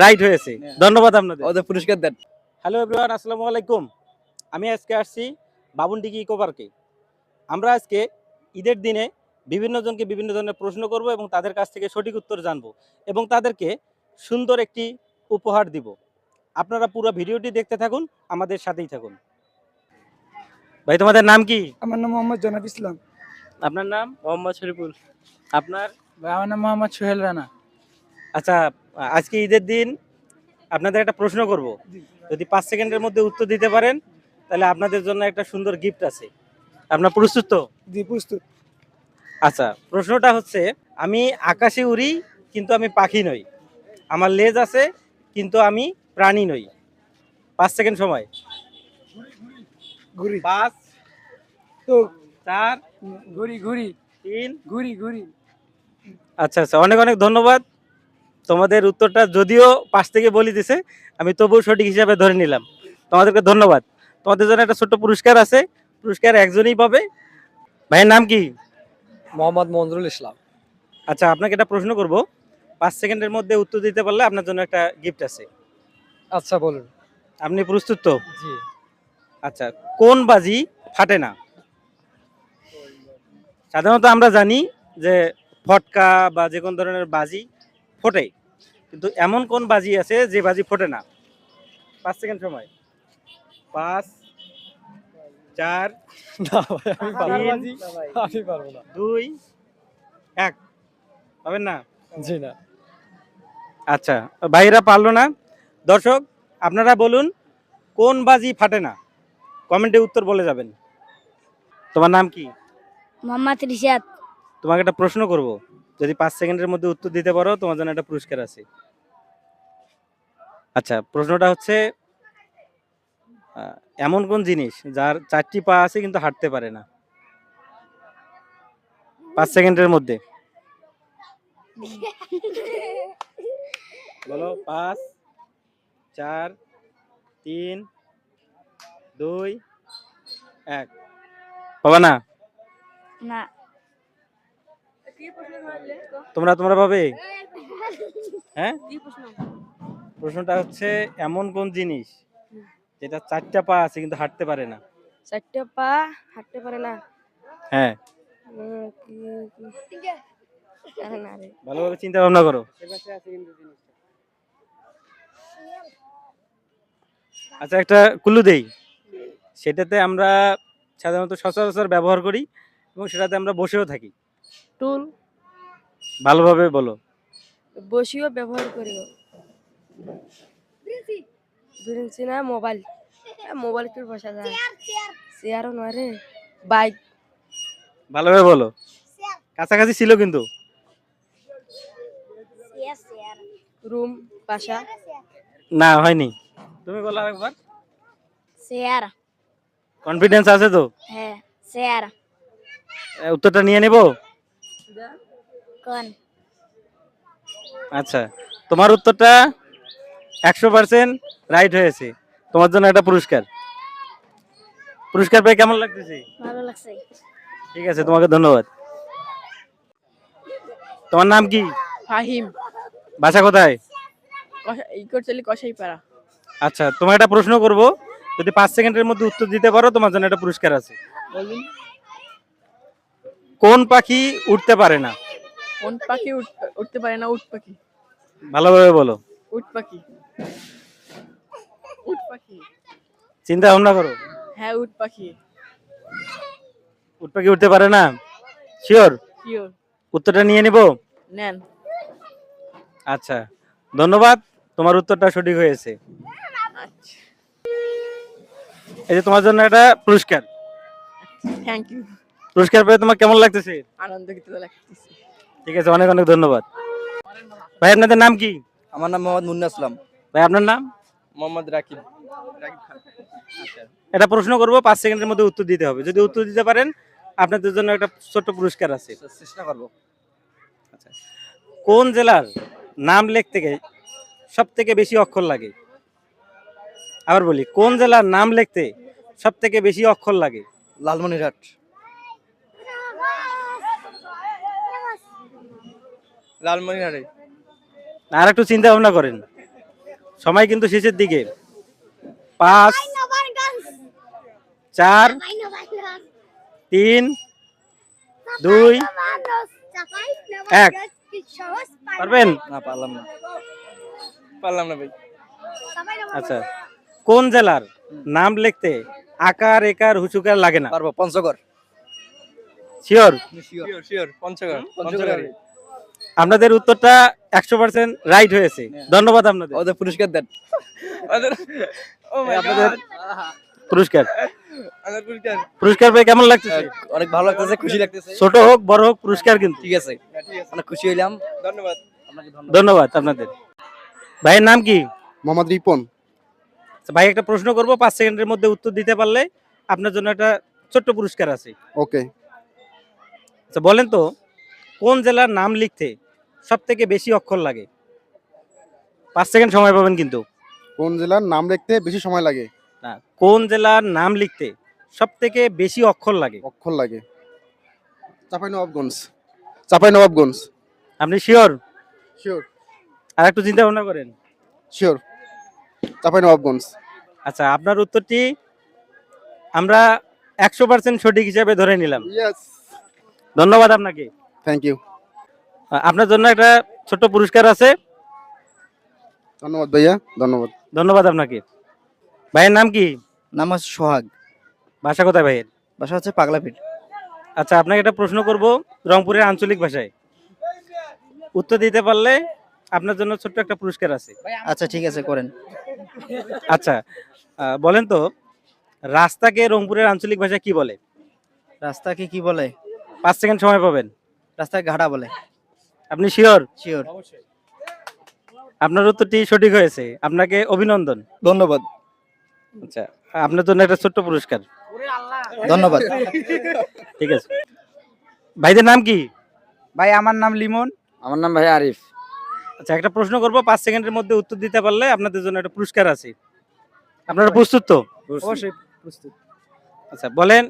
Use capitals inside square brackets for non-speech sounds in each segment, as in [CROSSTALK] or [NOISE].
Right [LAUGHS] হয়েছে। ধন্যবাদ আপনাদের। ওদের পুরস্কার দেন। হ্যালো এভরিওয়ান আসসালামু আলাইকুম। আমি আজকে আসছি বাবুনডিগি ইকো পার্কে আমরা আজকে ঈদের দিনে বিভিন্ন জনকে বিভিন্ন ধরনের প্রশ্ন করব এবং তাদের কাছ থেকে সঠিক উত্তর জানব এবং তাদেরকে সুন্দর একটি উপহার দিব। আপনারা পুরো ভিডিওটি দেখতে থাকুন আমাদের সাথেই থাকুন। ভাই তোমাদের নাম কি? আমার নাম মোহাম্মদ জনাব ইসলাম। আপনার নাম? মোহাম্মদ শরীফুল। আপনার? আমার নাম মোহাম্মদ সোহেল রানা। আচ্ছা আজকে ঈদের দিন আপনাদের একটা প্রশ্ন করব। যদি পাঁচ সেকেন্ডের মধ্যে উত্তর দিতে পারেন তাহলে আপনাদের জন্য একটা সুন্দর গিফট আছে। আপনার প্রস্তুত তো? জি প্রস্তুত। আচ্ছা প্রশ্নটা হচ্ছে আমি আকাশে উড়ি কিন্তু আমি পাখি নই। আমার লেজ আছে কিন্তু আমি প্রাণী নই। পাঁচ সেকেন্ড সময়। ঘুরি পাঁচ তো চার ঘুরি ঘুরি। তিন ঘুরি ঘুরি। আচ্ছা আচ্ছা অনেক অনেক ধন্যবাদ। তোমাদের উত্তরটা যদিও পাশ থেকে বলি দিছে আমি তবুও সঠিক হিসাবে ধরে নিলাম। তোমাদেরকে ধন্যবাদ। তোমাদের জন্য একটা ছোট্ট পুরস্কার আছে পুরস্কার একজনই পাবে। ভাইয়ের নাম কি? মোহাম্মদ মঞ্জুরুল ইসলাম। আচ্ছা আপনাকে একটা প্রশ্ন করব। পাঁচ সেকেন্ডের মধ্যে উত্তর দিতে পারলে আপনার জন্য একটা গিফট আছে। আচ্ছা বলুন। আপনি প্রস্তুত তো? জি। আচ্ছা কোন বাজি ফাটে না? সাধারণত আমরা জানি যে ফটকা বা যে কোনো ধরনের বাজি ফোটে। কিন্তু এমন কোন বাজি আছে যে বাজি ফোটে না? পাঁচ সেকেন্ড সময়। পাঁচ চার [LAUGHS] দুই এক। পাবেন না? জি না। আচ্ছা ভাইরা পারল না? দর্শক আপনারা বলুন কোন বাজি ফাটে না? কমেন্টে উত্তর বলে যাবেন। তোমার নাম কি? মোহাম্মদ রিশাদ। তোমাকে একটা প্রশ্ন করব। যদি পাঁচ সেকেন্ডের মধ্যে উত্তর দিতে পারো, তোমার জন্য একটা পুরস্কার আছে। আচ্ছা প্রশ্নটা হচ্ছে এমন কোন জিনিস যার চারটি পা আছে কিন্তু হাঁটতে পারে না? পাঁচ সেকেন্ডের মধ্যে। বলো, পাঁচ, চার, তিন, দুই, এক। হবে না? না। তোমরা তোমরা পাবে হ্যাঁ? প্রশ্নটা হচ্ছে এমন কোন জিনিস যেটা চারটা পা আছে কিন্তু হাঁটতে পারে না? চারটে পা হাঁটতে পারে না? হ্যাঁ। ভালোভাবে চিন্তা ভাবনা করো। আচ্ছা একটা কুলু দেই। সেটাতে আমরা সাধারণত সচরাচর ব্যবহার করি এবং সেটাতে আমরা বসেও থাকি। টুল ভালোভাবে বলো। বসিও ব্যবহার করিব ধরেছি না মোবাইল মোবাইল কি বসা যায় চেয়ারও নয় রে বাইক ভালোভাবে বলো। কাছাকাছি ছিল কিন্তু। রুম বাসা। না হয়নি। তুমি বলো আরেকবার। চেয়ার কনফিডেন্স আছে তো? হ্যাঁ চেয়ার উত্তরটা নিয়ে নেব? কোন? আচ্ছা তোমার উত্তরটা একশো পার্সেন্ট রাইট হয়েছে। তোমার জন্য একটা পুরস্কার। পুরস্কার পেয়ে কেমন লাগতেছে? ভালো লাগছে। ঠিক আছে তোমাকে ধন্যবাদ। তোমার নাম কি? ফাহিম। বাসা কোথায়? কষাই পারা আচ্ছা তোমার একটা প্রশ্ন করব। যদি পাঁচ সেকেন্ডের মধ্যে উত্তর দিতে পারো তোমার জন্য একটা পুরস্কার আছে। বলুন। কোন পাখি উঠতে পারে না? কোন পাখি উঠ- উঠতে পারে না উট পাখি? ভালোভাবে বলো। উট পাখি। উট পাখি। চিন্তা ভাবনা করো। হ্যাঁ উট পাখি। উট পাখি উঠতে পারে না? শিওর শিওর উত্তরটা নিয়ে নিব? নেন। আচ্ছা। ধন্যবাদ তোমার উত্তরটা সঠিক হয়েছে। আচ্ছা। এই যে তোমার জন্য একটা পুরস্কার। থ্যাংক ইউ পুরস্কার পেয়ে তোমার কেমন লাগতেছে? আনন্দিত লাগতেছে। ঠিক আছে অনেক অনেক ধন্যবাদ। ভাই আপনাদের নাম কি? আমার নাম মোহাম্মদ মুন্না আসলাম ভাই আপনার নাম? মোহাম্মদ রাকিব। এটা প্রশ্ন করব পাঁচ সেকেন্ডের মধ্যে উত্তর দিতে হবে। যদি উত্তর দিতে পারেন আপনাদের জন্য একটা ছোট্ট পুরস্কার আছে। চেষ্টা করব। কোন জেলার নাম লিখতে গিয়ে সব থেকে বেশি অক্ষর লাগে? আবার বলি কোন জেলার নাম লিখতে সব থেকে বেশি অক্ষর লাগে? লালমনিরহাট। লালমনিরহাটে। আর একটু চিন্তা ভাবনা করেন। সময় কিন্তু শেষের দিকে। পাঁচ চার তিন দুই এক। পারবেন? না পারলাম না। পারলাম না ভাই। আচ্ছা কোন জেলার নাম লিখতে আকার একার হুচুকার লাগে না? পারব Panchagarh. Sure sure sure Panchagarh. Panchagarh. আপনাদের উত্তরটা একশো পার্সেন্ট রাইট হয়েছে। ধন্যবাদ আপনাদের। ওদের পুরস্কার দেন। আপনাদের পুরস্কার। পুরস্কার। পুরস্কার পেয়ে কেমন লাগছে অনেক ভালো লাগতেছে খুশি লাগতেছে। ছোট হোক বড় হোক পুরস্কার কিন্তু। ঠিক আছে। অনেক খুশি হইলাম। ধন্যবাদ। ধন্যবাদ। ধন্যবাদ আপনাদের। ভাইয়ের নাম কি? মোহাম্মদ রিপন। আচ্ছা, ভাই একটা প্রশ্ন করব পাঁচ সেকেন্ডের মধ্যে উত্তর দিতে পারলে আপনার জন্য একটা ছোট্ট পুরস্কার আছে। ওকে আচ্ছা বলেন তো কোন জেলার নাম লিখতে সব থেকে বেশি অক্ষর লাগে? পাঁচ সেকেন্ড সময় পাবেন কিন্তু। কোন জেলার নাম লিখতে বেশি সময় লাগে? না কোন জেলার নাম লিখতে সব থেকে বেশি অক্ষর লাগে? অক্ষর লাগে। চাপাই নবাবগঞ্জ। চাপাই নবাবগঞ্জ। আপনি শিওর? শিওর। আর একটু চিন্তা ভাবনা করেন। শিওর। চাপাই নবাবগঞ্জ। আচ্ছা আপনার উত্তরটি আমরা একশো পার্সেন্ট সঠিক হিসাবে ধরে নিলাম। ইয়েস ধন্যবাদ আপনাকে। থ্যাংক ইউ আপনার জন্য একটা ছোট্ট পুরস্কার আছে। ধন্যবাদ ভাইয়া ধন্যবাদ। ধন্যবাদ আপনাকে। ভাইয়ের নাম কি? নাম হচ্ছে সোহাগ। ভাষা কোথায় ভাইয়ের? বাসা হচ্ছে পাগলাপিট আচ্ছা আপনাকে একটা প্রশ্ন করব রংপুরের আঞ্চলিক ভাষায়। উত্তর দিতে পারলে আপনার জন্য ছোট্ট একটা পুরস্কার আছে। আচ্ছা ঠিক আছে করেন। আচ্ছা আহ, বলেন তো রাস্তাকে রংপুরের আঞ্চলিক ভাষায় কি বলে? রাস্তাকে কি বলে? পাঁচ সেকেন্ড সময় পাবেন। রাস্তায় ঘাটা বলে। আপনি শিওর? শিওর। আপনার উত্তরটি সঠিক হয়েছে। আপনাকে অভিনন্দন। ধন্যবাদ। আচ্ছা আপনার জন্য একটা ছোট্ট পুরস্কার। ধন্যবাদ। ঠিক আছে। ভাইদের নাম কি? ভাই আমার নাম লিমন। আমার নাম ভাই আরিফ। আচ্ছা একটা প্রশ্ন করব। পাঁচ সেকেন্ডের মধ্যে উত্তর দিতে পারলে আপনাদের জন্য একটা পুরস্কার আছে। আপনারা প্রস্তুত তো? অবশ্যই প্রস্তুত। আচ্ছা বলেন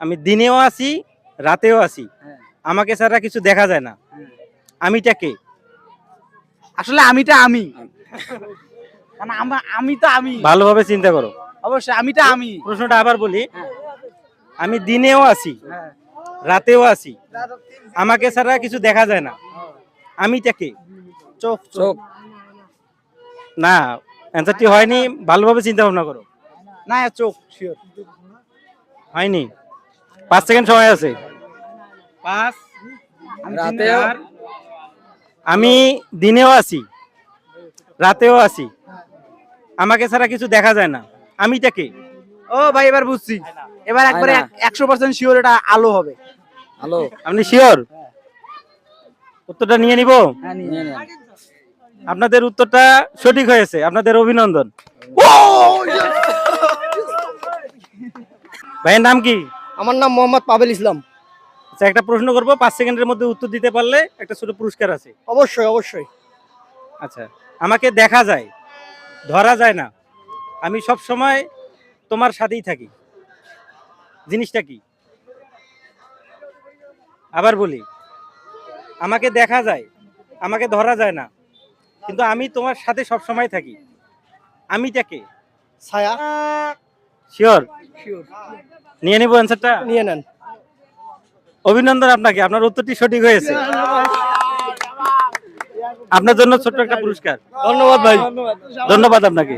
আমি দিনেও আছি রাতেও আছি। হ্যাঁ। আমাকে ছাড়া কিছু দেখা যায় না। আমিটা কে? আসলে আমিটা আমি। মানে আমি তো আমি। ভালোভাবে চিন্তা করো। অবশ্যই আমিটা আমি। প্রশ্নটা আবার বলি হ্যাঁ। আমি দিনেও আছি হ্যাঁ। রাতেও আছি। আমাকে ছাড়া কিছু দেখা যায় না। আমিটা কে? চোখ চোখ। না অ্যান্সারটি হয়নি ভালোভাবে চিন্তা ভাবনা করো। না চোখ শিওর হয়নি। পাঁচ সেকেন্ড সময় আছে। পাঁচ। রাতেও। আমি দিনেও আছি রাতেও আছি। আমাকে ছাড়া কিছু দেখা যায় না। আমিটা কে? ও ভাই এবার বুঝছি। এবার একবারে। একশো পার্সেন্ট শিওর এটা আলো হবে। হ্যালো আপনি শিওর উত্তরটা নিয়ে নিব? হ্যাঁ, আপনাদের উত্তরটা সঠিক হয়েছে। আপনাদের অভিনন্দন। ভাইয়ের নাম কি? আমার নাম মোহাম্মদ পাবেল ইসলাম। একটা প্রশ্ন করব পাঁচ সেকেন্ডের মধ্যে উত্তর দিতে পারলে একটা ছোট পুরস্কার আছে। অবশ্যই অবশ্যই। আচ্ছা আমাকে দেখা যায় ধরা যায় না। আমি সব সময় তোমার সাথেই থাকি। জিনিসটা কি? আবার বলি আমাকে দেখা যায় আমাকে ধরা যায় না কিন্তু আমি তোমার সাথে সব সময় থাকি। আমি তাকে ছায়া। শিওর নিয়ে নেব অ্যান্সারটা নিয়ে নেন। অভিনন্দন আপনাকে আপনার উত্তরটি সঠিক হয়েছে। আপনার জন্য ছোট্ট একটা পুরস্কার। ধন্যবাদ ভাই। ধন্যবাদ আপনাকে।